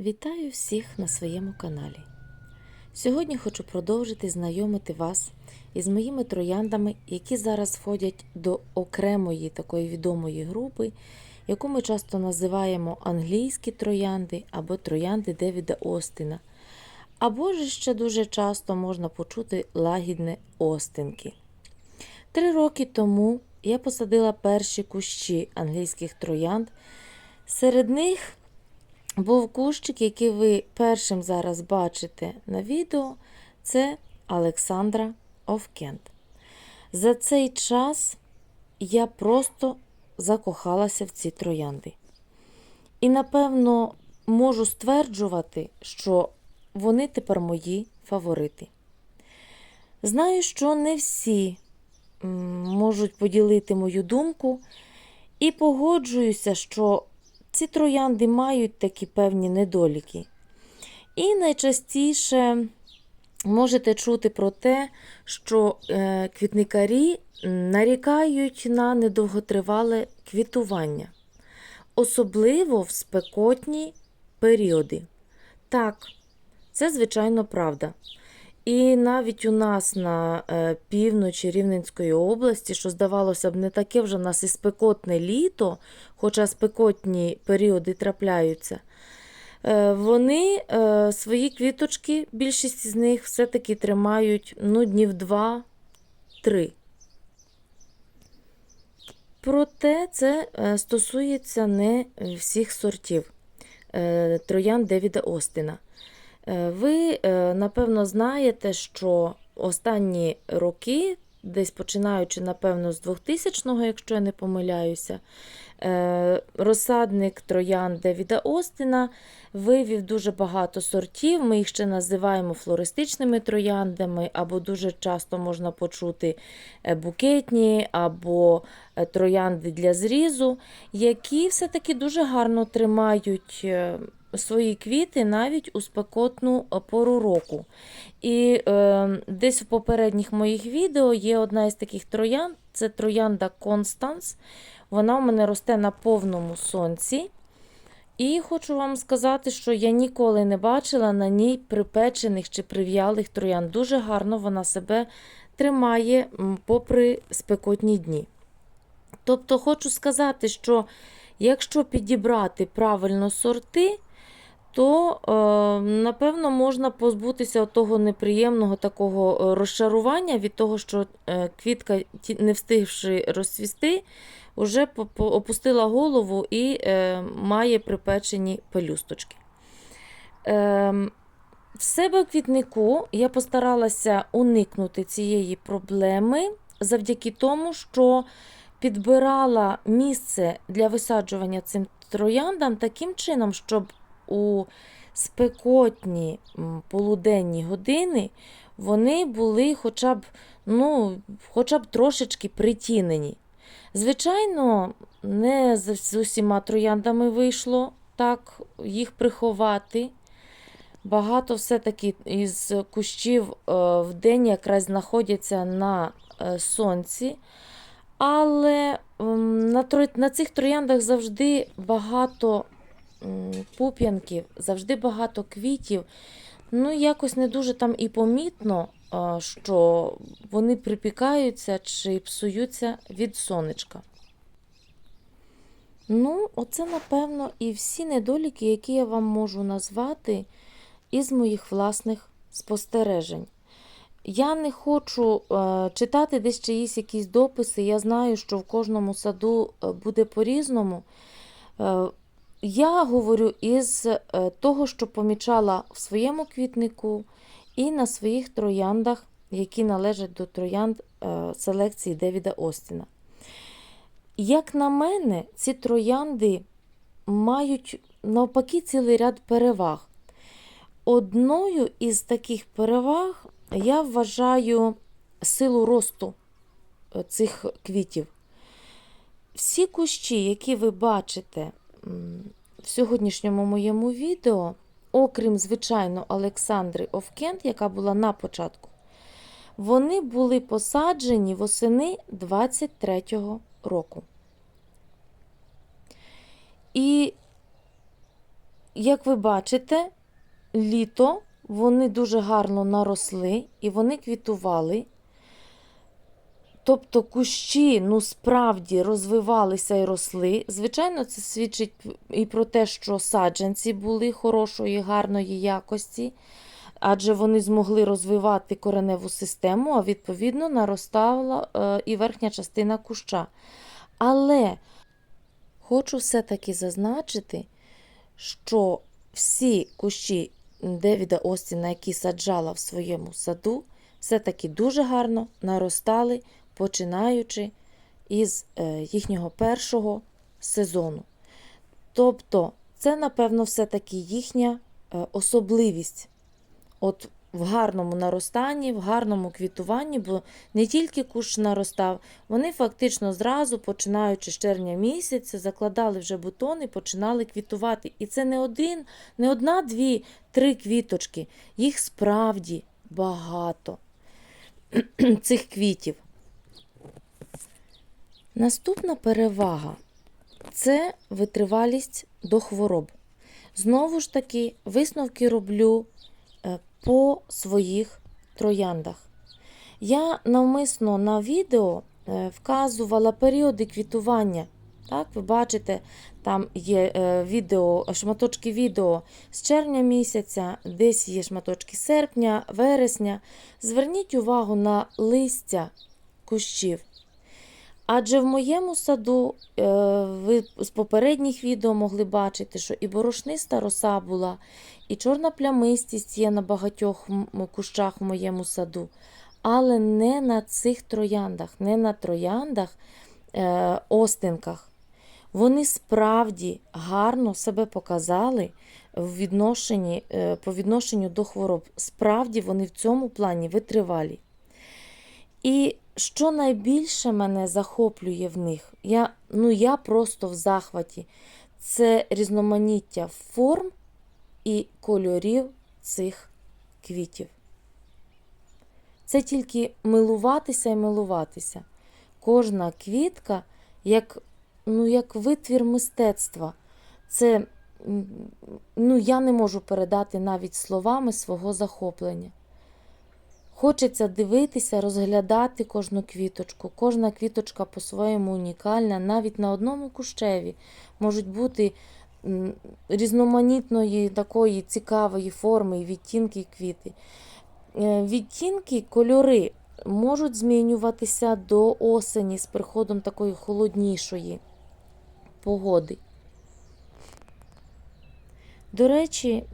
Вітаю всіх на своєму каналі. Сьогодні хочу продовжити знайомити вас із моїми трояндами, які зараз входять до окремої такої відомої групи, яку ми часто називаємо англійські троянди або троянди Девіда Остина. Або ж ще дуже часто можна почути лагідне остинки. Три роки тому я посадила перші кущі англійських троянд. Серед них був кущик, який ви першим зараз бачите на відео, це Олександра Овкент. За цей час я просто закохалася в ці троянди. І, напевно, можу стверджувати, що вони тепер мої фаворити. Знаю, що не всі можуть поділити мою думку, і погоджуюся, що ці троянди мають такі певні недоліки. І найчастіше можете чути про те, що е, квітникарі нарікають на недовготривале квітування, особливо в спекотні періоди. Так, це звичайно правда. І навіть у нас на е, півночі Рівненської області, що здавалося б, не таке вже в нас і спекотне літо, хоча спекотні періоди трапляються, е, вони е, свої квіточки, більшість з них все-таки тримають ну, днів 2-3. Проте це стосується не всіх сортів троян Девіда Остина. Е, Ви, е, напевно, знаєте, що останні роки, десь починаючи, напевно, з 2000-го, якщо я не помиляюся, е, розсадник троян Девіда Остина вивів дуже багато сортів. Ми їх ще називаємо флористичними трояндами, або дуже часто можна почути букетні, або троянди для зрізу, які все-таки дуже гарно тримають свої квіти навіть у спекотну пору року. І е, десь в попередніх моїх відео є одна із таких троянд, це троянда Констанс. Вона у мене росте на повному сонці. І хочу вам сказати, що я ніколи не бачила на ній припечених чи прив'ялих троянд. Дуже гарно вона себе тримає попри спекотні дні. Тобто, хочу сказати, що якщо підібрати правильно сорти, то, е, напевно, можна позбутися того неприємного такого е, розчарування від того, що е, квітка, не встигши розцвісти, вже опустила голову і має припечені пелюсточки. Е, в себе в квітнику я постаралася уникнути цієї проблеми завдяки тому, що підбирала місце для висаджування цим трояндам таким чином, щоб у спекотні полуденні години вони були хоча б, ну, хоча б трошечки притінені. Звичайно, не з усіма трояндами вийшло так їх приховати. Багато все-таки із кущів е, в день якраз знаходяться на е, сонці. Але на, цих трояндах завжди багато пуп'янків, завжди багато квітів. Ну, якось не дуже там і помітно, що вони припікаються чи псуються від сонечка. Ну, оце, напевно, і всі недоліки, які я вам можу назвати із моїх власних спостережень. Я не хочу е, читати десь чиїсь якісь дописи. Я знаю, що в кожному саду е, буде по-різному. Я говорю із е, того, що помічала в своєму квітнику і на своїх трояндах, які належать до троянд е, селекції Девіда Остіна. Як на мене, ці троянди мають навпаки цілий ряд переваг. Одною із таких переваг я вважаю силу росту е, цих квітів. Всі кущі, які ви бачите в сьогоднішньому моєму відео, окрім, звичайно, Олександри Овкент, яка була на початку, вони були посаджені восени 23-го року. І як ви бачите, літо вони дуже гарно наросли і вони квітували. Тобто кущі ну, справді розвивалися і росли. Звичайно, це свідчить і про те, що саджанці були хорошої, гарної якості, адже вони змогли розвивати кореневу систему, а відповідно наростала е, і верхня частина куща. Але хочу все-таки зазначити, що всі кущі Девіда Остіна, які саджала в своєму саду, все-таки дуже гарно наростали, починаючи із е, їхнього першого сезону. Тобто, це, напевно, все-таки їхня е, особливість. От в гарному наростанні, в гарному квітуванні, бо не тільки кущ наростав, вони фактично зразу, починаючи з червня місяця, закладали вже бутони, починали квітувати. І це не один, не одна, дві, три квіточки. Їх справді багато цих квітів. Наступна перевага це витривалість до хвороб. Знову ж таки, висновки роблю е, по своїх трояндах. Я навмисно на відео е, вказувала періоди квітування. Так, ви бачите, там є е, відео, шматочки відео з червня місяця, десь є шматочки серпня, вересня. Зверніть увагу на листя кущів. Адже в моєму саду е, ви з попередніх відео могли бачити, що і борошниста роса була, і чорна плямистість є на багатьох кущах в моєму саду. Але не на цих трояндах, не на трояндах е, остинках. Вони справді гарно себе показали в відношенні, е, по відношенню до хвороб. Справді вони в цьому плані витривалі. І що найбільше мене захоплює в них, я, ну, я просто в захваті. Це різноманіття форм і кольорів цих квітів. Це тільки милуватися і милуватися. Кожна квітка як, ну, як витвір мистецтва. Це, ну, я не можу передати навіть словами свого захоплення. Хочеться дивитися, розглядати кожну квіточку. Кожна квіточка по-своєму унікальна. Навіть на одному кущеві можуть бути різноманітної такої цікавої форми відтінки і квіти. Е, Відтінки, кольори можуть змінюватися до осені з приходом такої холоднішої погоди. До речі,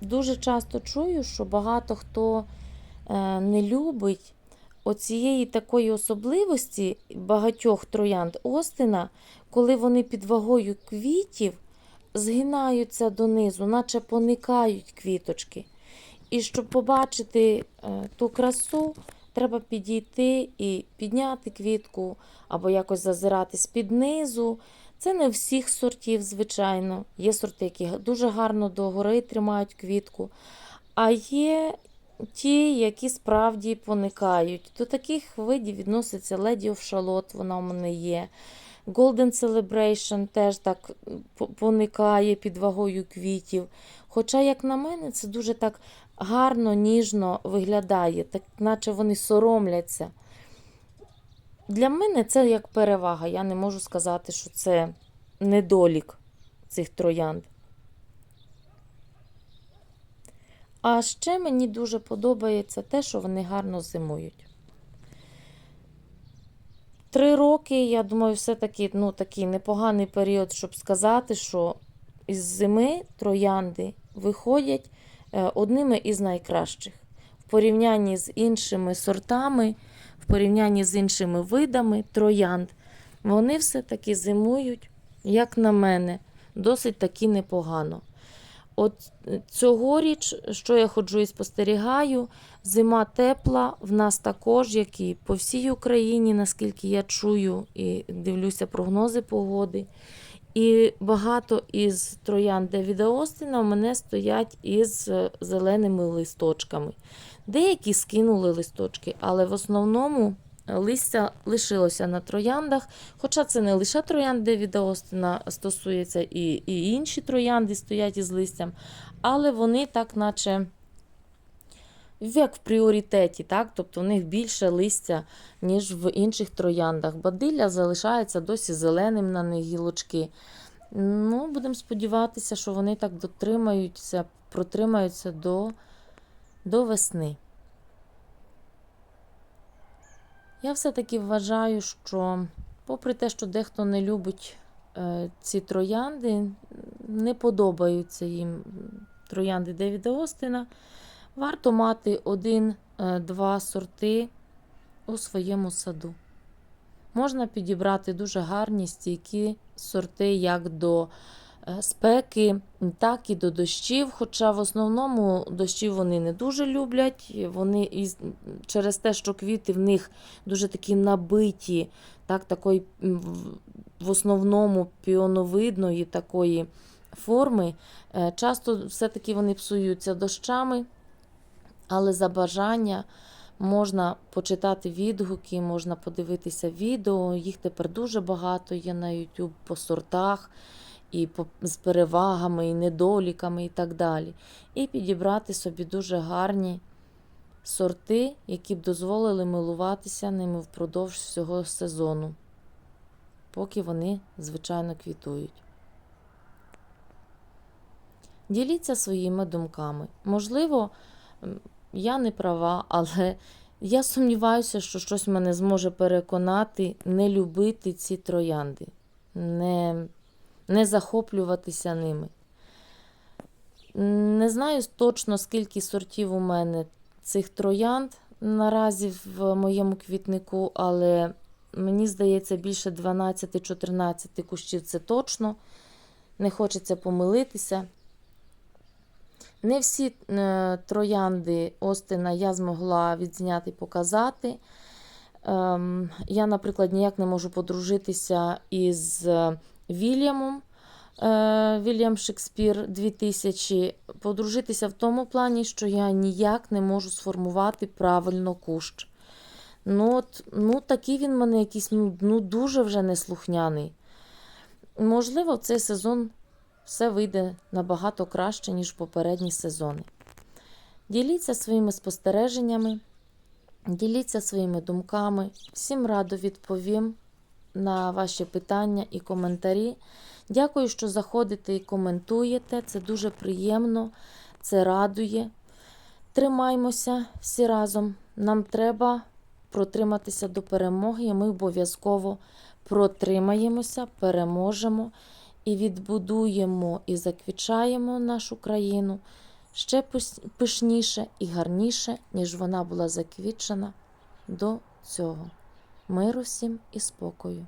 дуже часто чую, що багато хто не любить оцієї такої особливості багатьох троянд Остина, коли вони під вагою квітів згинаються донизу, наче поникають квіточки. І щоб побачити е, ту красу, треба підійти і підняти квітку, або якось зазиратись під низу. Це не всіх сортів, звичайно. Є сорти, які дуже гарно догори тримають квітку. А є ті, які справді поникають. До таких видів відноситься Lady of Charlotte, вона у мене є. Golden Celebration теж так поникає під вагою квітів. Хоча, як на мене, це дуже так гарно, ніжно виглядає, так наче вони соромляться. Для мене це як перевага. Я не можу сказати, що це недолік цих троянд. А ще мені дуже подобається те, що вони гарно зимують. Три роки, я думаю, все-таки ну, такий непоганий період, щоб сказати, що із зими троянди виходять е, одними із найкращих. В порівнянні з іншими сортами, в порівнянні з іншими видами троянд, вони все-таки зимують, як на мене, досить таки непогано. От е, цьогоріч, що я ходжу і спостерігаю, зима тепла в нас також, як і по всій Україні, наскільки я чую і дивлюся прогнози погоди. І багато із троян Девіда Остіна у мене стоять із е, зеленими листочками. Деякі скинули листочки, але в основному листя лишилося на трояндах. Хоча це не лише троянд Девіда Остина стосується, і, і інші троянди стоять із листям, але вони так, наче як в пріоритеті, так? тобто в них більше листя, ніж в інших трояндах. Бадилля залишається досі зеленим на них гілочки. Ну, будемо сподіватися, що вони так дотримаються, протримаються до, до весни. Я все-таки вважаю, що, попри те, що дехто не любить е, ці троянди, не подобаються їм троянди Девіда Остина, варто мати один-два сорти у своєму саду. Можна підібрати дуже гарні стійкі сорти як до е, спеки, так і до дощів. Хоча в основному дощів вони не дуже люблять. Вони із, через те, що квіти в них дуже такі набиті, так, такої, в- в основному піоновидної такої форми. е, Часто все-таки вони псуються дощами, але за бажання можна почитати відгуки, можна подивитися відео. Їх тепер дуже багато є на YouTube по сортах, і з перевагами, і недоліками, і так далі. І підібрати собі дуже гарні сорти, які б дозволили милуватися ними впродовж всього сезону, поки вони, звичайно, квітують. Діліться своїми думками. Можливо, я не права, але я сумніваюся, що щось мене зможе переконати не любити ці троянди, не, не захоплюватися ними. Не знаю точно, скільки сортів у мене цих троянд наразі в моєму квітнику, але мені здається, більше 12-14 кущів це точно. Не хочеться помилитися. Не всі е, троянди Остина я змогла відзняти і показати. Ем, я, наприклад, ніяк не можу подружитися із Вільямом. Е, Вільям Шекспір 2000. Подружитися в тому плані, що я ніяк не можу сформувати правильно кущ. Ну, от, ну такий він в мене якийсь ну, ну, дуже вже неслухняний. Можливо, в цей сезон все вийде набагато краще, ніж попередні сезони. Діліться своїми спостереженнями, діліться своїми думками. Всім радо відповім на ваші питання і коментарі. Дякую, що заходите і коментуєте. Це дуже приємно, це радує. Тримаймося всі разом. Нам треба протриматися до перемоги, і ми обов'язково протримаємося, переможемо і відбудуємо і заквічаємо нашу країну ще пишніше і гарніше, ніж вона була заквічена до цього. Миру всім і спокою.